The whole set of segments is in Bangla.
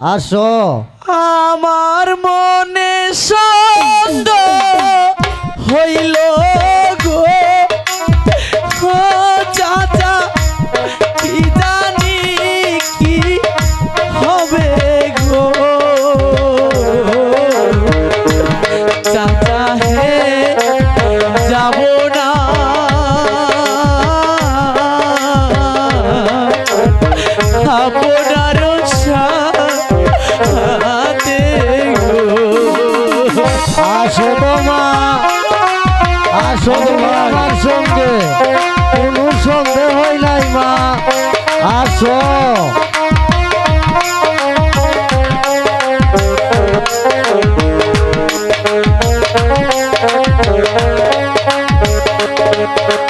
আসো। আমার মনে সন্দ হইল আসো তোমা আসো তোমার সঙ্গে। কোনো সন্দেহ নাই মা। আসো। আজকে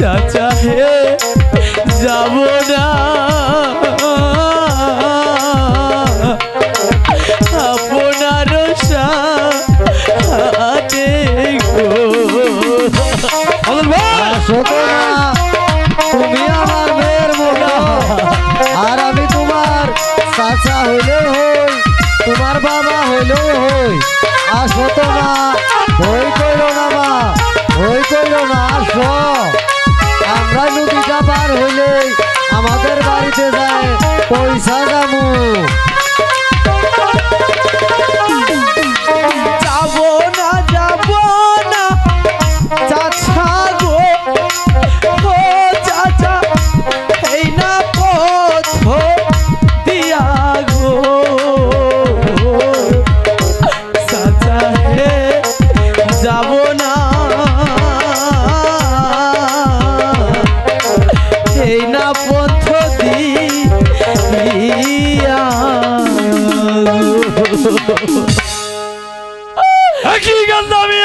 চাচা হে যাব না। আপনার সাথে গো। তুমি আমার মেয়ের মতো। আর আমি তোমার চাচা হইলেও হই তোমার বাবা হইলেও হই। আসো তো বাড়িতে যায় পয়সা যাব। কি গান আমি